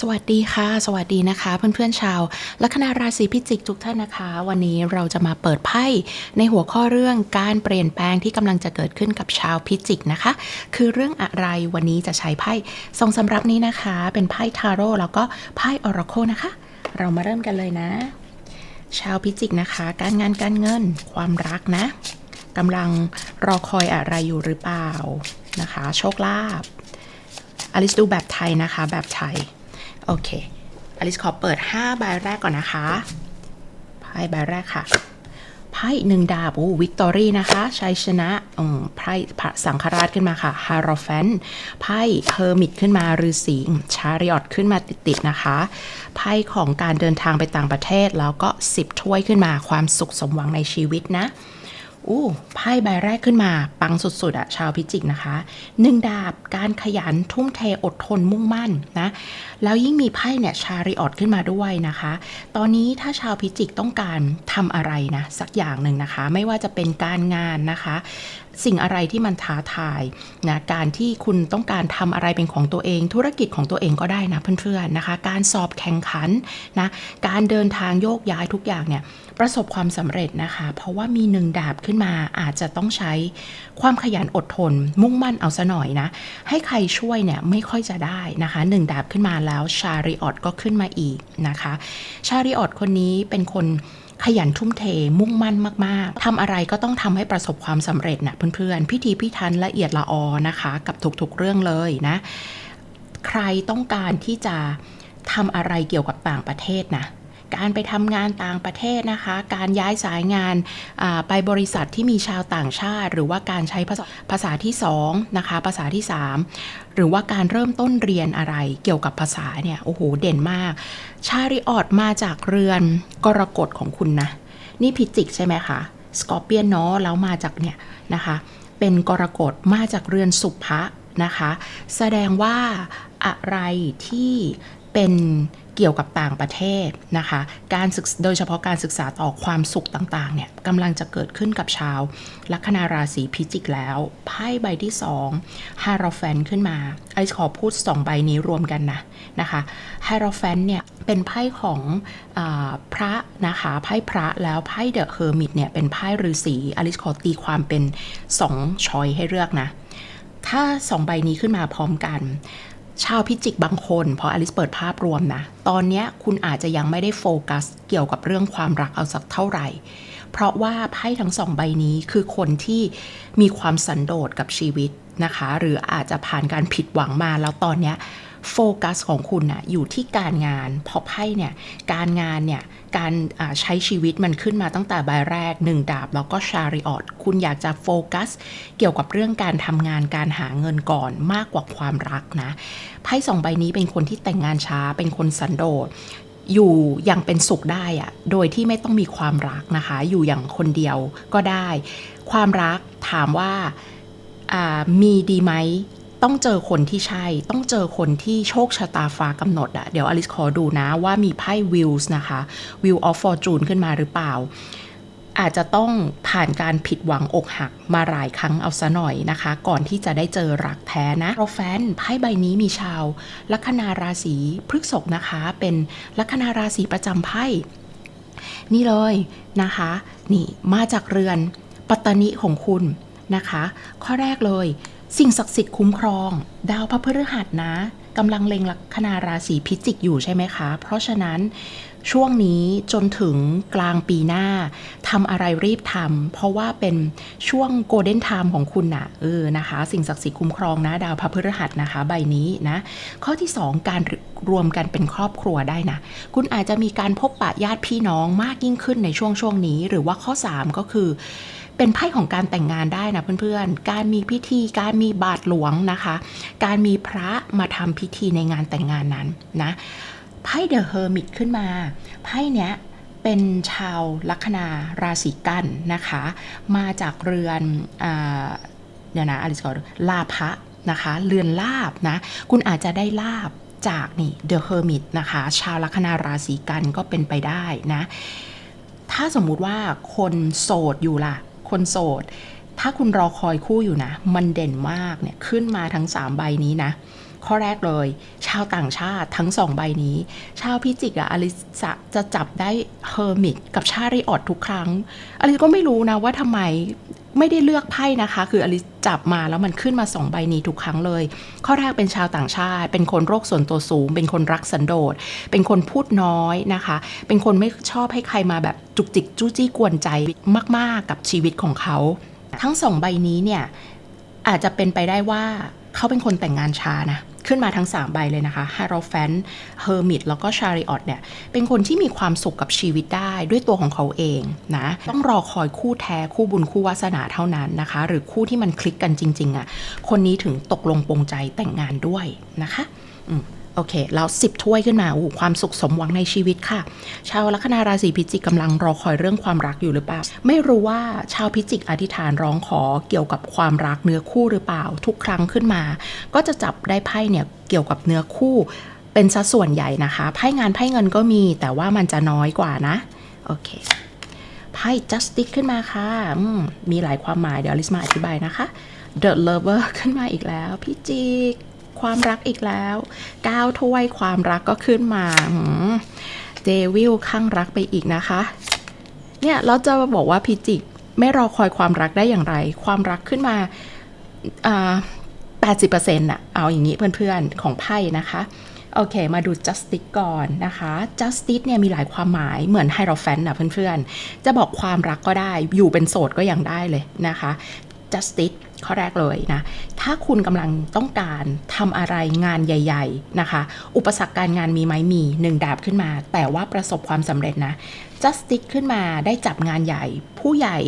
สวัสดีค่ะ สวัสดีนะคะ เพื่อนๆชาวลัคนาราศีพิจิกทุกท่านนะคะ วันนี้เราจะมาเปิดไพ่ในหัวข้อเรื่องการเปลี่ยนแปลงที่กำลังจะเกิดขึ้นกับชาวพิจิกนะคะ คือเรื่องอะไรวันนี้จะใช้ไพ่ทรงสำรับนี้นะคะ เป็นไพ่ทาโร่แล้วก็ไพ่ออราโคนะคะ เรามาเริ่มกันเลยนะ ชาวพิจิกนะคะ การงานการเงินความรักนะกำลังรอคอยอะไรอยู่หรือเปล่านะคะ โชคลาภอลิสดูแบบไทยนะคะ แบบไทย โอเคอลิสขอเปิด5ใบแรกก่อนนะคะไพ่ใบแรกค่ะไพ่หนึ่งดาบโอ้วิกตอรี่นะคะชัยชนะอืมไพ่พระสังฆราชขึ้นมาค่ะฮารอแฟนไพ่เฮอร์มิตขึ้นมาฤาษีชาริออตขึ้นมาติดๆนะคะไพ่ของการเดินทางไปต่างประเทศแล้วก็10ถ้วยขึ้นมาความสุขสมหวังในชีวิตนะ อู้ไพ่ใบแรกขึ้นมา ปังสุดๆอะชาวพิจิกนะคะหนึ่งดาบการขยันทุ่มเทอดทนมุ่งมั่นนะแล้วยิ่งมีไพ่เนี่ยชาริออตขึ้นมาด้วยนะคะ ตอนนี้ถ้าชาวพิจิกต้องการทำอะไรนะสักอย่างหนึ่งนะคะ ไม่ว่าจะเป็นการงานนะคะ สิ่งอะไรที่มันท้าทายนะการที่คุณต้องการทำอะไรเป็นของตัวเอง ธุรกิจของตัวเองก็ได้นะเพื่อนๆนะคะ การสอบแข่งขันนะการเดินทางโยกย้ายทุกอย่างเนี่ยประสบความสำเร็จนะคะ เพราะว่ามีหนึ่งดาบขึ้นมา อาจจะต้องใช้ความขยันอดทน มุ่งมั่นเอาซะหน่อยนะ ให้ใครช่วยเนี่ยไม่ค่อยจะได้นะคะหนึ่งดาบขึ้นมาแล้วชาริออตก็ขึ้นมาอีกนะคะ ชาริออตคนนี้เป็นคนขยันทุ่มเทมุ่งมั่นมาก ๆทำอะไรก็ต้องทำให้ประสบความสำเร็จนะเพื่อน ๆ พิธีพิธันละเอียดละออนะคะ กับทุก ๆ เรื่องเลยนะ ใครต้องการที่จะทำอะไรเกี่ยวกับต่างประเทศนะ การไปทำงานต่างประเทศนะคะ การย้ายสายงานไปบริษัทที่มีชาวต่างชาติ หรือว่าการใช้ภาษาภาษาที่2นะคะภาษาที่ 3 หรือว่าการเริ่มต้นเรียนอะไรเกี่ยวกับภาษาเนี่ยโอ้โหเด่นมาก ชาริออตมาจากเรือนกรกฎของคุณนะ นี่พิจิกใช่ไหมคะสกอร์เปียนเนาะแล้วมาจากเนี่ยนะคะเป็นกรกฎมาจากเรือนสุภะนะคะ แสดงว่าอะไรที่ เป็นเกี่ยวกับต่างประเทศนะคะ การศึกโดยเฉพาะการศึกษาต่อความสุขต่างๆเนี่ยกำลังจะเกิดขึ้นกับชาว ลัคนาราศีพิจิกแล้ว ไพ่ใบที่2ฮารอแฟนขึ้นมาไอซ์ขอพูด 2 ใบนี้รวมกันนะนะคะฮารอแฟนเนี่ยเป็นไพ่ของอพระนะคะไพ่พระแล้วไพ่เดอะเฮอร์มิตเนี่ยเป็นไพ่ฤาษีอลิสขอตีความเป็น2ชอยให้เลือกนะถ้าสองใบนี้ขึ้นมาพร้อมกัน ชาวพิจิกบางคนพออลิสเปิดภาพรวมนะ ตอนนี้คุณอาจจะยังไม่ได้โฟกัสเกี่ยวกับเรื่องความรักเอาสักเท่าไหร่ เพราะว่าไพ่ทั้งสองใบนี้คือคนที่มีความสันโดษกับชีวิตนะคะ หรืออาจจะผ่านการผิดหวังมาแล้วตอนนี้ โฟกัสของคุณนะอยู่ที่การงานพราะไพ่เนี่ยการงานเนี่ยการใช้ชีวิตมันขึ้นมาตั้งแต่ใบแรกหนึ่งดาบ แล้วก็ชาริออตคุณอยากจะโฟกัส เกี่ยวกับเรื่องการทำงานการหาเงินก่อนมากกว่าความรักนะไพ่สองใบนี้เป็นคนที่แต่งงานช้าเป็นคนสันโดษอยู่อย่างเป็นสุขได้อะโดยที่ไม่ต้องมีความรักนะคะ อยู่อย่างคนเดียวก็ได้ ความรักถามว่าอ่ามีดีไหม ต้องเจอคนที่ใช่ ต้องเจอคนที่โชคชะตาฟ้ากำหนดอะเดี๋ยวอลิสขอดูนะว่ามีไพ่วิลส์นะคะ Wheel of Fortune ขึ้นมาหรือเปล่า อาจจะต้องผ่านการผิดหวังอกหักมาหลายครั้งเอาซะหน่อยนะคะ ก่อนที่จะได้เจอรักแท้นะโราแฟนไพ่ใบนี้มีชาวลัคนาราศีพฤกษภนะคะ เป็นลัคนาราศีประจำไพ่นี่เลยนะคะ นี่มาจากเรือนปัตตนิของคุณนะคะ ข้อแรกเลย สิ่งศักดิ์สิทธิ์คุ้มครอง ดาวพระพฤหัสนะกำลังเล็งลัคนาราศีพิจิกอยู่ใช่ไหมคะ เพราะฉะนั้น ช่วงนี้จนถึงกลางปีหน้าทำอะไรรีบทำเพราะว่าเป็นช่วงโกลเด้นไทม์ของคุณนะเออนะคะ สิ่งศักดิ์สิทธิ์คุ้มครองนะดาวพระพฤหัสนะคะ ใบนี้นะข้อที่ 2 การรวมกันเป็นครอบครัวได้นะคุณอาจจะมีการพบปะญาติพี่น้องมากยิ่งขึ้นในช่วงช่วงนี้ หรือว่าข้อ 3 ก็คือเป็นไพ่ของการแต่งงานได้นะเพื่อนๆ การมีพิธีการมีบาทหลวงนะคะ การมีพระมาทำพิธีในงานแต่งงานนั้นนะ ไพ่เดอะเฮอร์มิตขึ้นมา ไพ่เนี้ยเป็นชาวลัคนาราศีกันนะคะ มาจากเรือนเดี๋ยวนะอลิสกอร์ลาภะนะคะ เรือนลาบนะ คุณอาจจะได้ลาบจากนี่เดอะเฮอร์มิตนะคะ ชาวลัคนาราศีกันก็เป็นไปได้นะ ถ้าสมมุติว่าคนโสดอยู่ล่ะ คนโสด ถ้าคุณรอคอยคู่อยู่นะ มันเด่นมากเนี่ย ขึ้นมาทั้ง 3 ใบนี้นะ ข้อแรกเลย ชาวต่างชาติทั้งสองใบนี้ ชาวพิจิกอะอลิสจะจะจับได้เฮอร์มิตกับชาริออดทุกครั้งอลิสก็ไม่รู้นะว่าทำไมไม่ได้เลือกไพ่นะคะ คืออลิสจับมาแล้วมันขึ้นมาสองใบนี้ทุกครั้งเลย ข้อแรกเป็นชาวต่างชาติ เป็นคนโรคส่วนตัวสูง เป็นคนรักสันโดษ เป็นคนพูดน้อยนะคะ เป็นคนไม่ชอบให้ใครมาแบบจุกจิกจู้จี้กวนใจมาก ๆ กับชีวิตของเขา ทั้งสองใบนี้เนี่ยอาจจะเป็นไปได้ว่าเขาเป็นคนแต่งงานช้านะ ขึ้นมาทั้ง 3 ใบเลยนะคะฮารอแฟนเฮอร์มิตแล้วก็ชาริออตเนี่ยเป็นคนที่มีความสุขกับชีวิตได้ด้วยตัวของเขาเองนะต้องรอคอยคู่แท้คู่บุญคู่วาสนาเท่านั้นนะคะ หรือคู่ที่มันคลิกกันจริงๆอะ่ะคนนี้ถึงตกลงปรงใจแต่งงานด้วยนะคะ อืม โอเค แล้วสิบถ้วยขึ้นมาโอ้ความสุขสมหวังในชีวิตค่ะ ชาวลัคนาราศีพิจิกกำลังรอคอยเรื่องความรักอยู่หรือเปล่า ไม่รู้ว่าชาวพิจิกอธิษฐานร้องขอเกี่ยวกับความรักเนื้อคู่หรือเปล่า ทุกครั้งขึ้นมา ก็จะจับได้ไพ่เนี่ยเกี่ยวกับเนื้อคู่เป็นสัดส่วนใหญ่นะคะไพ่งานไพ่เงินก็มี แต่ว่ามันจะน้อยกว่านะโอเคไพ่ justice ขึ้นมาค่ะมมีหลายความหมายเดี๋ยวลิสมาอธิบายนะคะ the lover ขึ้นมาอีกแล้วพี่จิก ความรักอีกแล้วก้าวถ้วยความรักก็ขึ้นมาเดวิลข้างรักไปอีกนะคะ เนี่ยเราจะบอกว่าพิจิกไม่รอคอยความรักได้อย่างไร ความรักขึ้นมา80%น่ะเอาอย่างนี้เพื่อนๆ ของไพ่นะคะ โอเค มาดู justice ก่อนนะคะ justice เนี่ยมีหลายความหมายเหมือน hierophant นะเพื่อนๆ จะบอกความรักก็ได้ อยู่เป็นโสดก็ยังได้เลยนะคะ justice ข้อแรกเลยนะ ถ้าคุณกำลังต้องการทำอะไรงานใหญ่ ๆ นะคะ อุปสรรคการงานมีไหมมีหนึ่งดาบขึ้นมา แต่ว่าประสบความสำเร็จนะ justice ขึ้นมาได้จับงานใหญ่ ผู้ใหญ่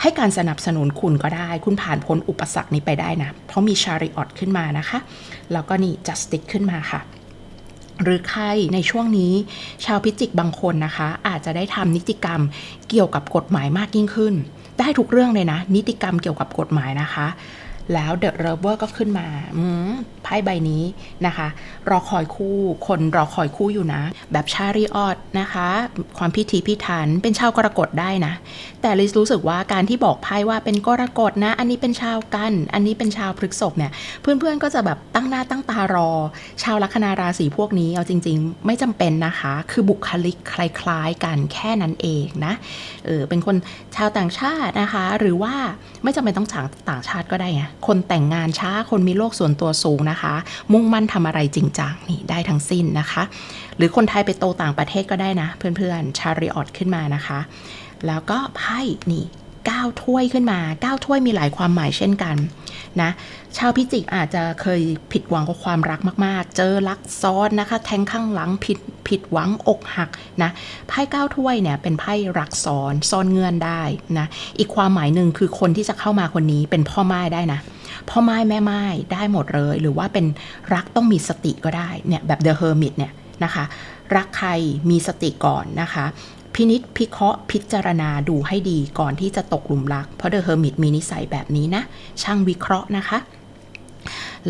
ให้การสนับสนุนคุณก็ได้ คุณผ่านพ้นอุปสรรคนี้ไปได้นะ เพราะมี chariot ขึ้นมานะคะ แล้วก็นี่ justice ขึ้นมาค่ะหรือใครในช่วงนี้ ชาวพิจิกบางคนนะคะ อาจจะได้ทำนิติกรรมเกี่ยวกับกฎหมายมากยิ่งขึ้น ได้ทุกเรื่องเลยนะ นิติกรรมเกี่ยวกับกฎหมายนะคะ แล้วเดอะเรเวอร์ก็ขึ้นมาอืมไพ่ใบนี้นะคะ รอคอยคู่ คนรอคอยคู่อยู่นะ แบบชาริออดนะคะ ความพิธีพิถันเป็นชาวกรกฎได้นะ แต่ลิสรู้สึกว่าการที่บอกไพ่ว่าเป็นกรกฎนะ อันนี้เป็นชาวกัน อันนี้เป็นชาวพฤกษภเนี่ย เพื่อนๆก็จะแบบตั้งหน้าตั้งตารอ ชาวลัคนาราศีพวกนี้เอาจริง ๆ ไม่จำเป็นนะคะ คือบุคลิกคล้ายๆกันแค่นั้นเองนะ เออเป็นคนชาวต่างชาตินะคะ หรือว่าไม่จำเป็นต้องต่งต่างชาติก็ได้ไงคนแต่งงานช้า คนมีโลกส่วนตัวสูงนะคะ มุ่งมั่นทำอะไรจริงจังนี่ได้ทั้งสิ้นนะคะ หรือคนไทยไปโตต่างประเทศก็ได้นะ เพื่อนๆชาริออตขึ้นมานะคะ แล้วก็ไพ่นี่ 9 ถ้วยขึ้นมา 9 ถ้วยมีหลายความหมายเช่นกันนะชาวพิจิกอาจจะเคยผิดหวังกับความรักมาก ๆ เจอรักซ้อนนะคะ แทงข้างหลังผิดผิดหวังอกหักนะไพ่9ถ้วยเนี่ยเป็นไพ่รักซ้อนซ่อนเงื่อนได้นะอีกความหมายหนึ่งคือคนที่จะเข้ามาคนนี้เป็นพ่อไม้ได้นะพ่อไม้แม่ไม้ได้หมดเลย หรือว่าเป็นรักต้องมีสติก็ได้เนี่ยแบบ The Hermit เนี่ยนะคะรักใครมีสติก่อนนะคะ พินิษพิเคราะห์พิจารณาดูให้ดีก่อนที่จะตกหลุมรัก เพราะ The Hermit มีนิสัยแบบนี้นะ ช่างวิเคราะห์นะคะ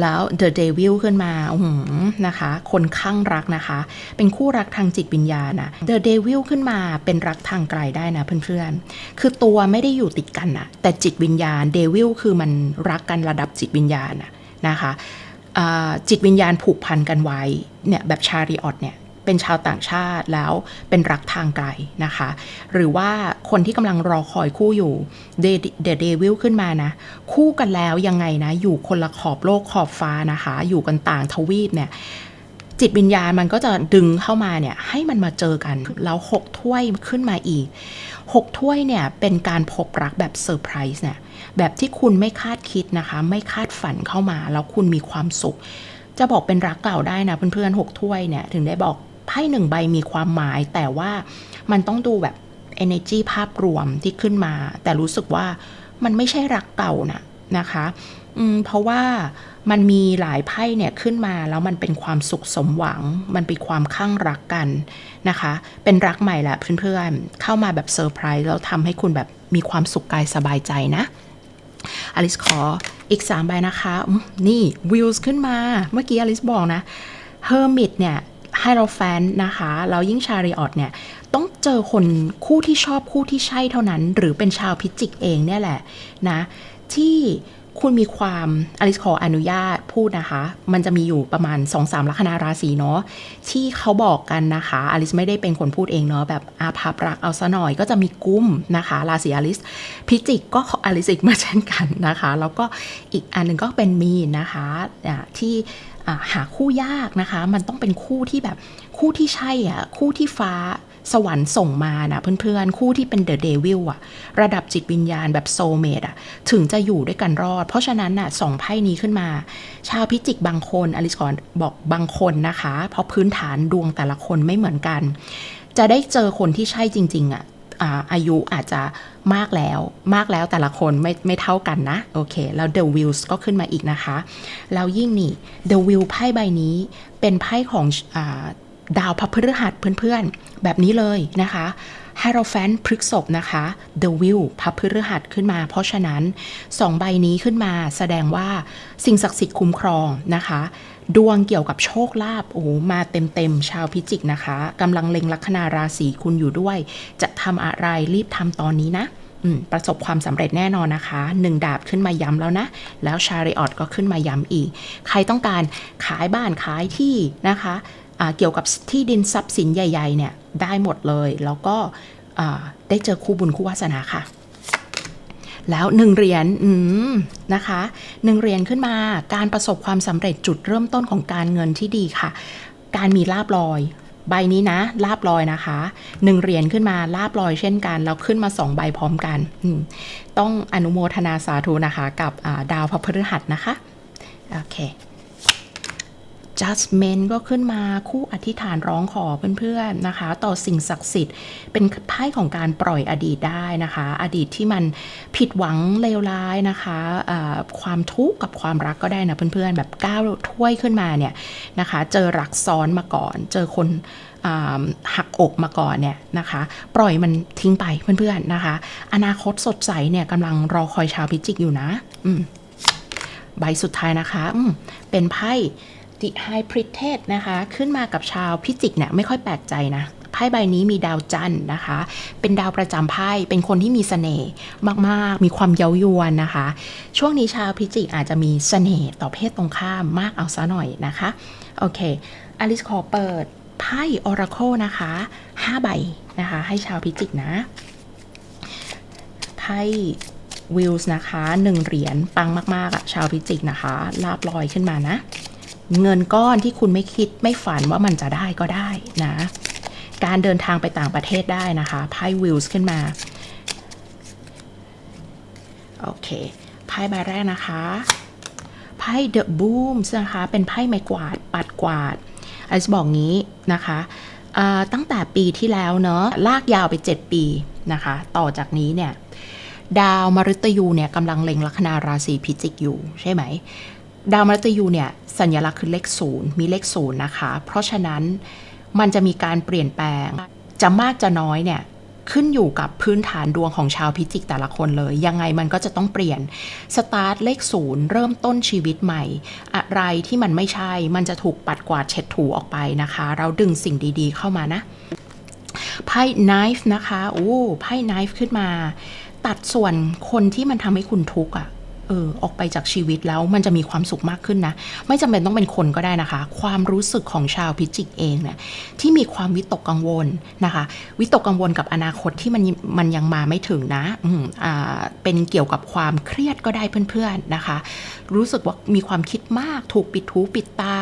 แล้ว The Devil ขึ้นมาอืมนะคะ คนข้างรักนะคะ เป็นคู่รักทางจิตวิญญาณนะ The Devil ขึ้นมาเป็นรักทางไกลได้นะเพื่อนๆ คือตัวไม่ได้อยู่ติดกันนะแต่จิตวิญญาณ Devil คือมันรักกันระดับจิตวิญญาณนะนะคะจิตวิญญาณผูกพันกันไว้เนี่ยแบบชาริออตเนี่ย เป็นชาวต่างชาติแล้วเป็นรักทางไกลนะคะ หรือว่าคนที่กำลังรอคอยคู่อยู่เดเดเดวิลขึ้นมานะ คู่กันแล้วยังไงนะ อยู่คนละขอบโลกขอบฟ้านะคะ อยู่กันต่างทวีปเนี่ยจิตวิญญาณมันก็จะดึงเข้ามาเนี่ยให้มันมาเจอกัน แล้วหกถ้วยขึ้นมาอีกหกถ้วยเนี่ยเป็นการพบรักแบบเซอร์ไพรส์เนี่ยแบบที่คุณไม่คาดคิดนะคะ ไม่คาดฝันเข้ามา แล้วคุณมีความสุข จะบอกเป็นรักเก่าได้นะเพื่อนๆหกถ้วยเนี่ยถึงได้บอก ไพ่หนึ่งใบมีความหมาย แต่ว่ามันต้องดูแบบ energy ภาพรวมที่ขึ้นมา แต่รู้สึกว่ามันไม่ใช่รักเก่านะนะคะอืมเพราะว่ามันมีหลายไพ่เนี่ยขึ้นมาแล้วมันเป็นความสุขสมหวัง มันเป็นความข้างรักกันนะคะ เป็นรักใหม่แหละเพื่อนๆ เข้ามาแบบเซอร์ไพรส์แล้วทำให้คุณแบบมีความสุขกายสบายใจนะอลิสขออีก3ใบนะคะ นี่วิลส์ขึ้นมาเมื่อกี้อลิสบอกนะเฮอร์มิตเนี่ย ให้เราแฟนนะคะแล้วยิ่งชาริออตเนี่ยต้องเจอคนคู่ที่ชอบคู่ที่ใช่เท่านั้น หรือเป็นชาวพิจิกเองเนี่ยแหละนะที่คุณมีความอลิสขออนุญาตพูดนะคะ มันจะมีอยู่ประมาณ2อสามลัคนาราศีเนาะที่เขาบอกกันนะคะอลิสไม่ได้เป็นคนพูดเองเนาะแบบอาภัพรักเอาซะหน่อยก็จะมีกุ้มนะคะ ราศีอลิสพิจิกก็อลิสอีกมาเช่นกันนะคะ แล้วก็อีกอันหนึ่งก็เป็นมีนนะคะที่ หาคู่ยากนะคะ มันต้องเป็นคู่ที่แบบคู่ที่ใช่อะคู่ที่ฟ้าสวรรค์ส่งมานะเพื่อนๆ คู่ที่เป็นเดอะเดวิลอะระดับจิตวิญญาณแบบโซเมดอะถึงจะอยู่ด้วยกันรอด เพราะฉะนั้นน่ะสองไพ่นี้ขึ้นมา ชาวพิจิกบางคนอลิสก่อนบอกบางคนนะคะ เพราะพื้นฐานดวงแต่ละคนไม่เหมือนกัน จะได้เจอคนที่ใช่จริง ๆอะ อาอายุอาจจะมากแล้วมากแล้วแต่ละคนไม่ไม่เท่ากันนะ โอเค แล้ว The Wheels ก็ขึ้นมาอีกนะคะ แล้วยิ่งนี่ The Wheel ไพ่ใบนี้เป็นไพ่ของอาดาวพระพฤหัสเพื่อนๆ แบบนี้เลยนะคะฮาโรแฟนพฤกษบนะคะ The Wheel พระพฤหัสขึ้นมา เพราะฉะนั้นสองใบนี้ขึ้นมาแสดงว่าสิ่งศักดิ์สิทธิ์คุ้มครองนะคะ ดวงเกี่ยวกับโชคลาภโอ้มาเต็มๆชาวพิจิกนะคะกำลังเล็งลัคนาราศีคุณอยู่ด้วย จะทำอะไรรีบทำตอนนี้นะประสบความสำเร็จแน่นอนนะคะหนึ่งดาบขึ้นมาย้ำแล้วนะ แล้วชาริออตก็ขึ้นมาย้ำอีก ใครต้องการขายบ้านขายที่นะคะอ่าเกี่ยวกับที่ดินทรัพย์สินใหญ่ ๆ เนี่ย ได้หมดเลย แล้วก็ได้เจอคู่บุญคู่วาสนาค่ะ แล้วหนึ่งเหรียญนะคะหนึ่งเหรียญขึ้นมาการประสบความสำเร็จจุดเริ่มต้นของการเงินที่ดีค่ะ การมีลาบลอยใบนี้นะลาบลอยนะคะหนึ่งเหรียญขึ้นมาลาบลอยเช่นกันแล้วขึ้นมาสองใบพร้อมกัน ต้องอนุโมทนาสาธุนะคะ กับดาวพระพฤหัสนะคะ โอเค judgment ก็ขึ้นมาคู่อธิษฐานร้องขอเพื่อนๆนะคะ ต่อสิ่งศักดิ์สิทธิ์ เป็นไพ่ของการปล่อยอดีตได้นะคะ อดีตที่มันผิดหวังเลวร้ายนะคะอ่าความทุกข์กับความรักก็ได้นะเพื่อนๆ แบบก้าวถ้วยขึ้นมาเนี่ยนะคะ เจอรักซ้อนมาก่อน เจอคนหักอกมาก่อนเนี่ยนะคะ ปล่อยมันทิ้งไปเพื่อนๆนะคะ อนาคตสดใสเนี่ยกำลังรอคอยชาวพิจิกอยู่นะ อืมใบสุดท้ายนะคะ เป็นไพ่ The High Priestess นะคะ ขึ้นมากับชาวพิจิกเนี่ยไม่ค่อยแปลกใจนะไพ่ใบนี้มีดาวจันทร์นะคะ เป็นดาวประจำไพ่เป็นคนที่มีเสน่ห์มากๆ มีความเย้ายวนนะคะ ช่วงนี้ชาวพิจิกอาจจะมีเสน่ห์ต่อเพศตรงข้ามมากเอาซะหน่อยนะคะโอเคอลิสขอเปิดไพ่ Oracle นะคะ 5 ใบนะคะ ให้ชาวพิจิกนะไพ่วิลส์นะคะหนึ่งเหรียญปังมาก ๆอะชาวพิจิกนะคะลาบลอยขึ้นมานะ เงินก้อนที่คุณไม่คิดไม่ฝันว่ามันจะได้ก็ได้นะ การเดินทางไปต่างประเทศได้นะคะไพ่วิลส์ขึ้นมา โอเคไพ่ใบแรกนะคะไพ่เดอะบูมนะคะเป็นไพ่ไม้กวาดปัดกวาดไอซ์บอกงี้นะคะตั้งแต่ปีที่แล้วเนอะลากยาวไป 7 ปีนะคะ ต่อจากนี้เนี่ย ดาวมฤตยูเนี่ยกำลังเล็งลัคนาราศีพิจิกอยู่ใช่ไหม ดาวมฤตยูเนี่ย สัญลักษณ์คือเลขศูนย์มีเลขศูนย์นะคะ เพราะฉะนั้นมันจะมีการเปลี่ยนแปลง จะมากจะน้อยเนี่ยขึ้นอยู่กับพื้นฐานดวงของชาวพิจิกแต่ละคนเลย ยังไงมันก็จะต้องเปลี่ยนสตาร์ทเลขศูนย์เริ่มต้นชีวิตใหม่ อะไรที่มันไม่ใช่มันจะถูกปัดกวาดเช็ดถูออกไปนะคะ เราดึงสิ่งดีๆเข้ามานะไพ่ knife นะคะโอ้ไพ่ knife ขึ้นมา ตัดส่วนคนที่มันทำให้คุณทุกข์อะ เออออกไปจากชีวิตแล้วมันจะมีความสุขมากขึ้นนะ ไม่จำเป็นต้องเป็นคนก็ได้นะคะ ความรู้สึกของชาวพิจิกเองเนี่ยที่มีความวิตกกังวลนะคะ วิตกกังวลกับอนาคตที่มันมันยังมาไม่ถึงนะอืมอ่าเป็นเกี่ยวกับความเครียดก็ได้เพื่อนๆนะคะ รู้สึกว่ามีความคิดมากถูกปิดหูปิดตา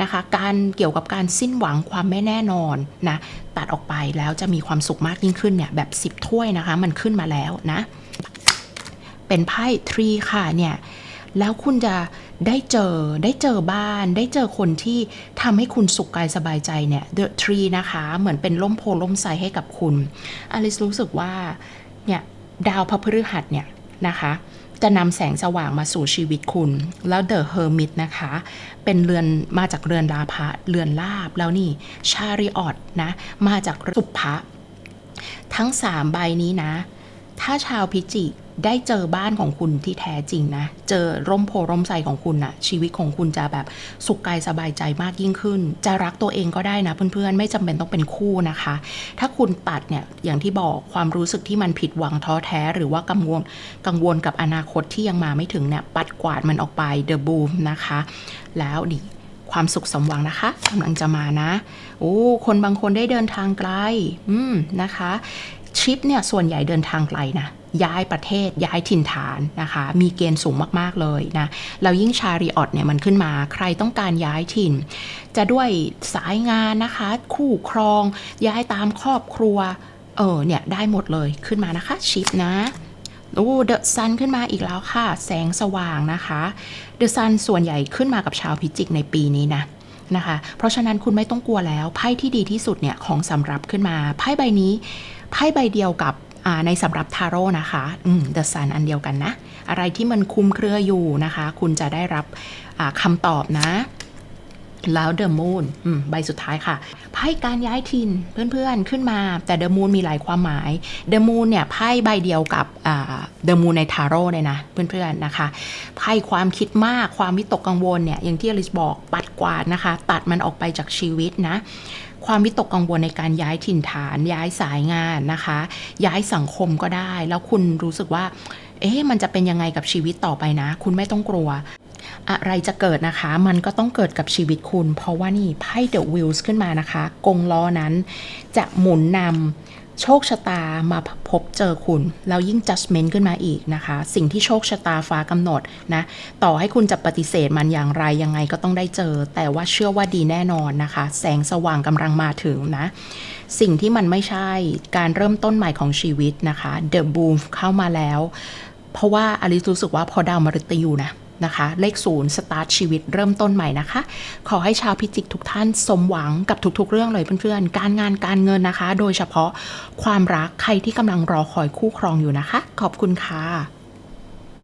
นะคะ การเกี่ยวกับการสิ้นหวังความไม่แน่นอนนะตัดออกไปแล้วจะมีความสุขมากยิ่งขึ้นเนี่ยแบบ10ถ้วยนะคะ มันขึ้นมาแล้วนะ เป็นไพ่ทรีค่ะเนี่ยแล้วคุณจะได้เจอได้เจอบ้าน ได้เจอคนที่ทำให้คุณสุขกายสบายใจเนี่ย The Tree นะคะ เหมือนเป็นล่มโพล่มไทรให้กับคุณอลิสรู้สึกว่าเนี่ยดาวพระพฤหัสเนี่ยนะคะ จะนำแสงสว่างมาสู่ชีวิตคุณ แล้ว The Hermit นะคะ เป็นเรือนมาจากเรือนลาภะเรือนลาบแล้วนี่ชาริออตนะ มาจากสุภะทั้ง 3 ใบนี้นะ ถ้าชาวพิจิก ได้เจอบ้านของคุณที่แท้จริงนะ เจอร่มโพร่มใสของคุณนะชีวิตของคุณจะแบบสุขกายสบายใจมากยิ่งขึ้น จะรักตัวเองก็ได้นะเพื่อนๆ ไม่จำเป็นต้องเป็นคู่นะคะ ถ้าคุณตัดเนี่ยอย่างที่บอกความรู้สึกที่มันผิดหวังท้อแท้หรือว่ากังวลกังวลกับอนาคตที่ยังมาไม่ถึงเนี่ยปัดกวาดมันออกไป The Boom นะคะ แล้วนี่ความสุขสมหวังนะคะกำลังจะมานะโอ้คนบางคนได้เดินทางไกล อืมนะคะ ชิปเนี่ยส่วนใหญ่เดินทางไกลนะ ย้ายประเทศย้ายถิ่นฐานนะคะ มีเกณฑ์สูงมากๆเลยนะแล้วยิ่งชาริออตเนี่ยมันขึ้นมาใครต้องการย้ายถิ่น จะด้วยสายงานนะคะ คู่ครอง ย้ายตามครอบครัว เออเนี่ยได้หมดเลยขึ้นมานะคะชิปนะโอ้เดอะซันขึ้นมาอีกแล้วค่ะ แสงสว่างนะคะเดอะซันส่วนใหญ่ขึ้นมากับชาวพิจิกในปีนี้นะนะคะ เพราะฉะนั้นคุณไม่ต้องกลัวแล้วไพ่ที่ดีที่สุดเนี่ยของสำรับขึ้นมาไพ่ใบนี้ไพ่ใบเดียวกับ ในสำหรับทาโร่นะคะอืมเดอะซันอันเดียวกันนะ อะไรที่มันคุมเครืออยู่นะคะ คุณจะได้รับอ่าคำตอบนะแล้วเดอะมูนใบสุดท้ายค่ะ ไพ่การย้ายถิ่นเพื่อนๆขึ้นมา แต่เดอะมูนมีหลายความหมายเดอะมูนเนี่ยไพ่ใบเดียวกับเดอะมูนในทาโร่เลยนะเพื่อนๆนะคะไพ่ความคิดมากความวิตกกังวลเนี่ยอย่างที่อลิสบอกปัดกวาดนะคะ ตัดมันออกไปจากชีวิตนะ ความวิตกกังวลในการย้ายถิ่นฐาน ย้ายสายงานนะคะ ย้ายสังคมก็ได้ แล้วคุณรู้สึกว่า เอ๊ะมันจะเป็นยังไงกับชีวิตต่อไปนะ คุณไม่ต้องกลัว อะไรจะเกิดนะคะ มันก็ต้องเกิดกับชีวิตคุณ เพราะว่านี่ไพ่เดอะวิลส์ขึ้นมานะคะ กงล้อนั้นจะหมุนนำ โชคชะตามาพบเจอคุณ แล้วยิ่ง judgment ขึ้นมาอีกนะคะ สิ่งที่โชคชะตาฟ้ากำหนดนะ ต่อให้คุณจะปฏิเสธมันอย่างไร ยังไงก็ต้องได้เจอ แต่ว่าเชื่อว่าดีแน่นอนนะคะ แสงสว่างกำลังมาถึงนะ สิ่งที่มันไม่ใช่การเริ่มต้นใหม่ของชีวิตนะคะ The Boom เข้ามาแล้ว เพราะว่าอลิซรู้สึกว่าพอดาวมฤตยูนะ นะคะ เลขศูนย์สตาร์ทชีวิตเริ่มต้นใหม่นะคะ ขอให้ชาวพิจิกทุกท่านสมหวังกับทุกๆ เรื่องเลยเพื่อนๆ การงานการเงินนะคะ โดยเฉพาะความรักใครที่กำลังรอคอยคู่ครองอยู่นะคะ ขอบคุณค่ะ